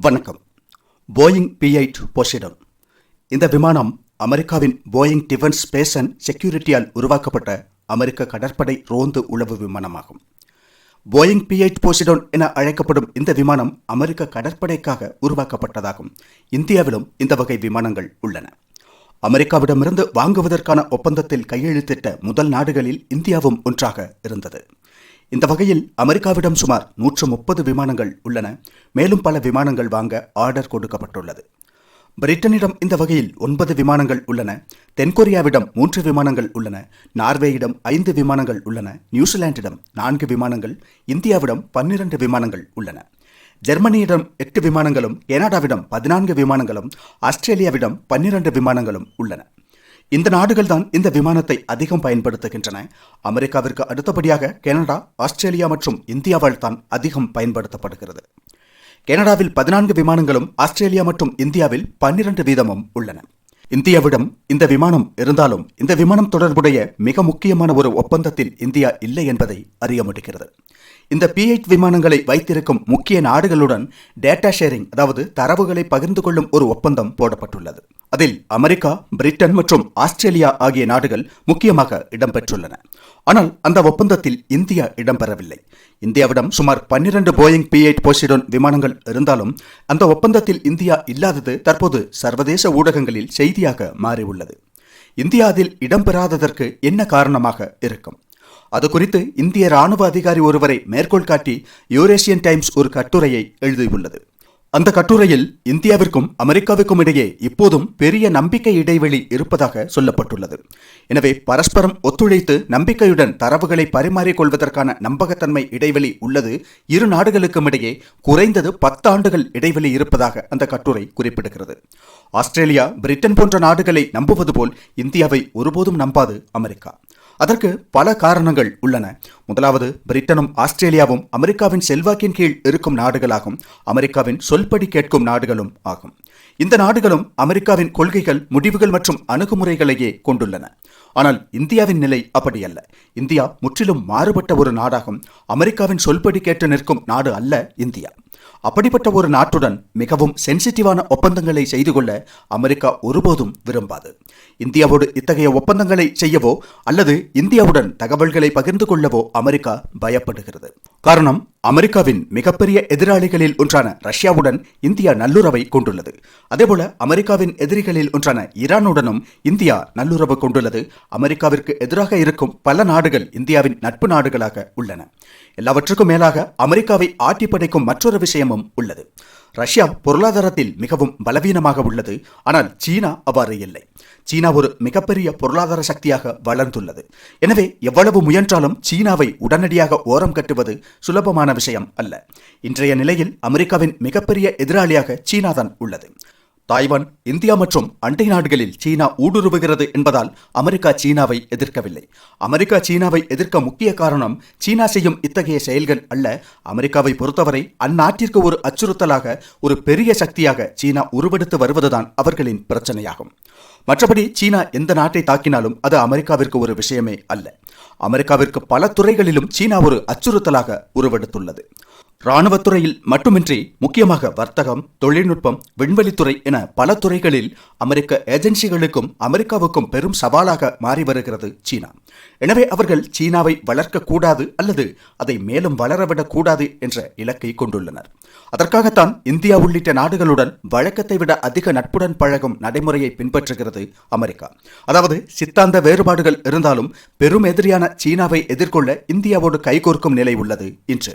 வணக்கம். Boeing P eight போசிடன் இந்த விமானம் அமெரிக்காவின் போயிங் டிஃபென்ஸ் ஸ்பேஸ் அண்ட் செக்யூரிட்டியால் உருவாக்கப்பட்ட அமெரிக்க கடற்படை ரோந்து உளவு விமானமாகும். போயிங் பி எயிட் போசிடோன் என அழைக்கப்படும் இந்த விமானம் அமெரிக்க கடற்படைக்காக உருவாக்கப்பட்டதாகும். இந்தியாவிலும் இந்த வகை விமானங்கள் உள்ளன. அமெரிக்காவிடமிருந்து வாங்குவதற்கான ஒப்பந்தத்தில் கையெழுத்திட்ட முதல் நாடுகளில் இந்தியாவும் ஒன்றாக இருந்தது. இந்த வகையில் அமெரிக்காவிடம் சுமார் நூற்று முப்பது விமானங்கள் உள்ளன. மேலும் பல விமானங்கள் வாங்க ஆர்டர் கொடுக்கப்பட்டுள்ளது. பிரிட்டனிடம் இந்த வகையில் ஒன்பது விமானங்கள் உள்ளன. தென்கொரியாவிடம் மூன்று விமானங்கள் உள்ளன. நார்வேயிடம் ஐந்து விமானங்கள் உள்ளன. நியூசிலாந்திடம் நான்கு விமானங்கள். இந்தியாவிடம் பன்னிரண்டு விமானங்கள் உள்ளன. ஜெர்மனியிடம் எட்டு விமானங்களும் கனடாவிடம் பதினான்கு விமானங்களும் ஆஸ்திரேலியாவிடம் பன்னிரண்டு விமானங்களும் உள்ளன. இந்த நாடுகள் தான் இந்த விமானத்தை அதிகம் பயன்படுத்துகின்றன. அமெரிக்காவிற்கு அடுத்தபடியாக கனடா ஆஸ்திரேலியா மற்றும் இந்தியாவால் தான் அதிகம் பயன்படுத்தப்படுகிறது. கனடாவில் பதினான்கு விமானங்களும் ஆஸ்திரேலியா மற்றும் இந்தியாவில் பன்னிரண்டு வீதமும் உள்ளன. இந்தியாவிடம் இந்த விமானம் இருந்தாலும் இந்த விமானம் தொடர்புடைய மிக முக்கியமான ஒரு ஒப்பந்தத்தில் இந்தியா இல்லை என்பதை அறிய முடிகிறது. இந்த பி எயிட் விமானங்களை வைத்திருக்கும் முக்கிய நாடுகளுடன் டேட்டா ஷேரிங் அதாவது தரவுகளை பகிர்ந்து கொள்ளும் ஒரு ஒப்பந்தம் போடப்பட்டுள்ளது. அதில் அமெரிக்கா பிரிட்டன் மற்றும் ஆஸ்திரேலியா ஆகிய நாடுகள் முக்கியமாக இடம்பெற்றுள்ளன. ஆனால் அந்த ஒப்பந்தத்தில் இந்தியா இடம்பெறவில்லை. இந்தியாவிடம் சுமார் பன்னிரண்டு போயிங் பி எயிட் போசிடோன் விமானங்கள் இருந்தாலும் அந்த ஒப்பந்தத்தில் இந்தியா இல்லாதது தற்போது சர்வதேச ஊடகங்களில் செய்தியாக மாறியுள்ளது. இந்தியா அதில் இடம்பெறாததற்கு என்ன காரணமாக இருக்கும்? அது குறித்து இந்திய ராணுவ அதிகாரி ஒருவரை மேற்கோள் காட்டி யூரேசியன் டைம்ஸ் ஒரு கட்டுரையை எழுதியுள்ளது. அந்த கட்டுரையில் இந்தியாவிற்கும் அமெரிக்காவிற்கும் இடையே இப்போதும் பெரிய நம்பிக்கை இடைவெளி இருப்பதாக சொல்லப்பட்டுள்ளது. எனவே பரஸ்பரம் ஒத்துழைத்து நம்பிக்கையுடன் தரவுகளை பரிமாறிக்கொள்வதற்கான நம்பகத்தன்மை இடைவெளி உள்ளது. இரு நாடுகளுக்கும் இடையே குறைந்தது பத்து ஆண்டுகள் இடைவெளி இருப்பதாக அந்த கட்டுரை குறிப்பிடுகிறது. ஆஸ்திரேலியா பிரிட்டன் போன்ற நாடுகளை நம்புவது போல் இந்தியாவை ஒருபோதும் நம்பாது அமெரிக்கா. அதற்கு பல காரணங்கள் உள்ளன. முதலாவது பிரிட்டனும் ஆஸ்திரேலியாவும் அமெரிக்காவின் செல்வாக்கின் கீழ் இருக்கும் நாடுகளாகும். அமெரிக்காவின் சொல்படி கேட்கும் நாடுகளும் ஆகும். இந்த நாடுகளும் அமெரிக்காவின் கொள்கைகள் முடிவுகள் மற்றும் அணுகுமுறைகளையே கொண்டுள்ளன. ஆனால் இந்தியாவின் நிலை அப்படியல்ல. இந்தியா முற்றிலும் மாறுபட்ட ஒரு நாடாகும். அமெரிக்காவின் சொல்படி கேட்டு நிற்கும் நாடு அல்ல இந்தியா. அப்படிப்பட்ட ஒரு நாட்டுடன் மிகவும் சென்சிட்டிவான ஒப்பந்தங்களை செய்து கொள்ள அமெரிக்கா ஒருபோதும் விரும்பாது. இந்தியாவோடு இத்தகைய ஒப்பந்தங்களை செய்யவோ அல்லது இந்தியாவுடன் தகவல்களை பகிர்ந்து கொள்ளவோ அமெரிக்கா பயப்படுகிறது. காரணம் அமெரிக்காவின் மிகப்பெரிய எதிராளிகளில் ஒன்றான ரஷ்யாவுடன் இந்தியா நல்லுறவை கொண்டுள்ளது. அதேபோல அமெரிக்காவின் எதிரிகளில் ஒன்றான ஈரானுடனும் இந்தியா நல்லுறவு கொண்டுள்ளது. அமெரிக்காவிற்கு எதிராக இருக்கும் பல நாடுகள் இந்தியாவின் நட்பு நாடுகளாக உள்ளன. எல்லாவற்றுக்கும் மேலாக அமெரிக்காவை ஆட்டி படைக்கும் மற்றொரு விஷயமும் உள்ளது. ரஷ்யா பொருளாதாரத்தில் மிகவும் பலவீனமாக உள்ளது. ஆனால் சீனா அவ்வாறு இல்லை. சீனா ஒரு மிகப்பெரிய பொருளாதார சக்தியாக வளர்ந்துள்ளது. எனவே எவ்வளவு முயன்றாலும் சீனாவை உடனடியாக ஓரம் கட்டுவது சுலபமான விஷயம் அல்ல. இன்றைய நிலையில் அமெரிக்காவின் மிகப்பெரிய எதிராளியாக சீனாதான் உள்ளது. தாய்வான் இந்தியா மற்றும் அண்டை நாடுகளில் சீனா ஊடுருவுகிறது என்பதால் அமெரிக்கா சீனாவை எதிர்க்கவில்லை. அமெரிக்கா சீனாவை எதிர்க்க முக்கிய காரணம் சீனா செய்யும் இத்தகைய செயல்கள் அல்ல. அமெரிக்காவை பொறுத்தவரை அந்நாட்டிற்கு ஒரு அச்சுறுத்தலாக ஒரு பெரிய சக்தியாக சீனா உருவெடுத்து வருவதுதான் அவர்களின் பிரச்சனையாகும். மற்றபடி சீனா எந்த நாட்டை தாக்கினாலும் அது அமெரிக்காவிற்கு ஒரு விஷயமே அல்ல. அமெரிக்காவிற்கு பல துறைகளிலும் சீனா ஒரு அச்சுறுத்தலாக உருவெடுத்துள்ளது. இராணுவத்துறையில் மட்டுமின்றி முக்கியமாக வர்த்தகம் தொழில்நுட்பம் விண்வெளித்துறை என பல துறைகளில் அமெரிக்க ஏஜென்சிகளுக்கும் அமெரிக்காவுக்கும் பெரும் சவாலாக மாறி வருகிறது சீனா. எனவே அவர்கள் சீனாவை வளர்க்கக்கூடாது அல்லது அதை மேலும் வளரவிடக்கூடாது என்ற இலக்கை கொண்டுள்ளனர். அதற்காகத்தான் இந்தியா உள்ளிட்ட நாடுகளுடன் வழக்கத்தை விட அதிக நட்புடன் பழகும் நடைமுறையை பின்பற்றுகிறது அமெரிக்கா. அதாவது சித்தாந்த வேறுபாடுகள் இருந்தாலும் பெரும் எதிரியான சீனாவை எதிர்கொள்ள இந்தியாவோடு கைகோர்க்கும் நிலை உள்ளது இன்று.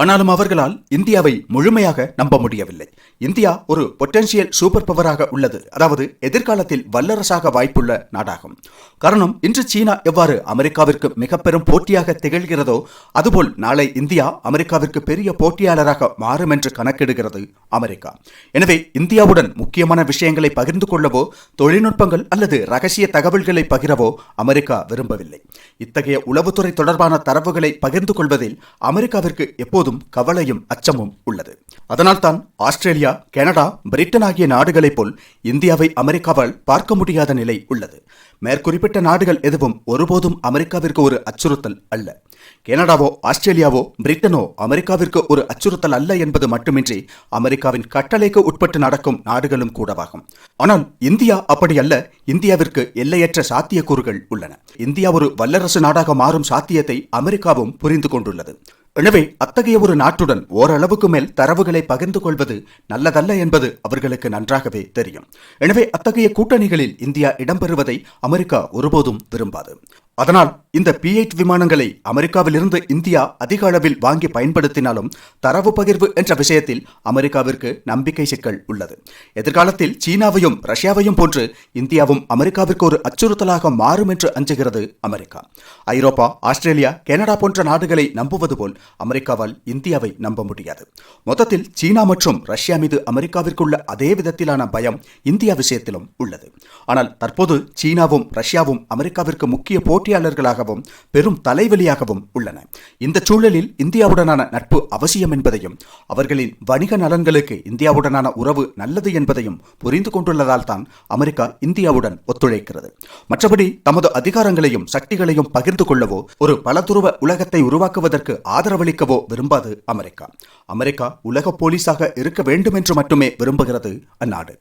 ஆனாலும் அவர்களால் இந்தியாவை முழுமையாக நம்ப முடியவில்லை. இந்தியா ஒரு பொட்டென்சியல் சூப்பர் பவராக உள்ளது. அதாவது எதிர்காலத்தில் வல்லரசாக வாய்ப்புள்ள நாடாகும். காரணம் இன்று சீனா எவ்வாறு அமெரிக்காவிற்கு மிக பெரும் போட்டியாக திகழ்கிறதோ அதுபோல் நாளை இந்தியா அமெரிக்காவிற்கு பெரிய போட்டியாளராக மாறும் என்று கணக்கிடுகிறது அமெரிக்கா. எனவே இந்தியாவுடன் முக்கியமான விஷயங்களை பகிர்ந்து கொள்ளவோ தொழில்நுட்பங்கள் அல்லது ரகசிய தகவல்களை பகிரவோ அமெரிக்கா விரும்பவில்லை. இத்தகைய உளவுத்துறை தொடர்பான தரவுகளை பகிர்ந்து கொள்வதில் அமெரிக்காவிற்கு எப்போது எப்போதும் கவலையும் அச்சமும் உள்ளது. அதனால்தான் ஆஸ்திரேலியா கனடா பிரிட்டன் ஆகிய நாடுகளைப் போல் இந்தியாவை அமெரிக்காவால் பார்க்க முடியாத நிலை உள்ளது. மேற்குறிப்பிட்ட நாடுகள் எதுவும் ஒருபோதும் அமெரிக்காவிற்கு ஒரு அச்சுறுத்தல் அல்ல. கனடாவோ ஆஸ்திரேலியாவோ பிரிட்டனோ அமெரிக்காவிற்கு ஒரு அச்சுறுத்தல் அல்ல என்பது மட்டுமின்றி அமெரிக்காவின் கட்டளைக்கு உட்பட்டு நடக்கும் நாடுகளும் கூடவாகும். ஆனால் இந்தியா அப்படி அல்ல இந்தியாவிற்கு எல்லையற்ற சாத்தியக்கூறுகள் உள்ளன. இந்தியா ஒரு வல்லரசு நாடாக மாறும் சாத்தியத்தை அமெரிக்காவும் புரிந்து கொண்டுள்ளது. எனவே அத்தகைய ஒரு நாட்டுடன் ஓரளவுக்கு மேல் தரவுகளை பகிர்ந்து கொள்வது நல்லதல்ல என்பது அவர்களுக்கு நன்றாகவே தெரியும். எனவே அத்தகைய கூட்டணிகளில் இந்தியா இடம்பெறுவதை அமெரிக்கா ஒருபோதும் விரும்பாது. அதனால் இந்த பி எயிட் விமானங்களை அமெரிக்காவிலிருந்து இந்தியா அதிக அளவில் வாங்கி பயன்படுத்தினாலும் தரவு பகிர்வு என்ற விஷயத்தில் அமெரிக்காவிற்கு நம்பிக்கை சிக்கல் உள்ளது. எதிர்காலத்தில் சீனாவையும் ரஷ்யாவையும் போன்று இந்தியாவும் அமெரிக்காவிற்கு ஒரு அச்சுறுத்தலாக மாறும் என்று அஞ்சுகிறது அமெரிக்கா. ஐரோப்பா ஆஸ்திரேலியா கனடா போன்ற நாடுகளை நம்புவது போல் அமெரிக்காவால் இந்தியாவை நம்ப முடியாது. மொத்தத்தில் சீனா மற்றும் ரஷ்யா மீது அமெரிக்காவிற்குள்ள அதே விதத்திலான பயம் இந்தியா விஷயத்திலும் உள்ளது. ஆனால் தற்போது சீனாவும் ரஷ்யாவும் அமெரிக்காவிற்கு முக்கிய போட்டியாளர்களாகவும் பெரும் தலைவலியாகவும் உள்ளன. இந்த சூழலில் இந்தியாவுடனான நட்பு அவசியம் என்பதையும் அவர்களின் வணிக நலன்களுக்கு இந்தியாவுடனான உறவு நல்லது என்பதையும் புரிந்து கொண்டுள்ளதால் தான் அமெரிக்கா இந்தியாவுடன் ஒத்துழைக்கிறது. மற்றபடி தமது அதிகாரங்களையும் சக்திகளையும் பகிர்ந்து கொள்ளவோ ஒரு பலதுருவ உலகத்தை உருவாக்குவதற்கு ஆதரவளிக்கவோ விரும்பாது அமெரிக்கா. அமெரிக்கா உலக போலீஸாக இருக்க வேண்டும் என்று மட்டுமே விரும்புகிறது அந்நாடு.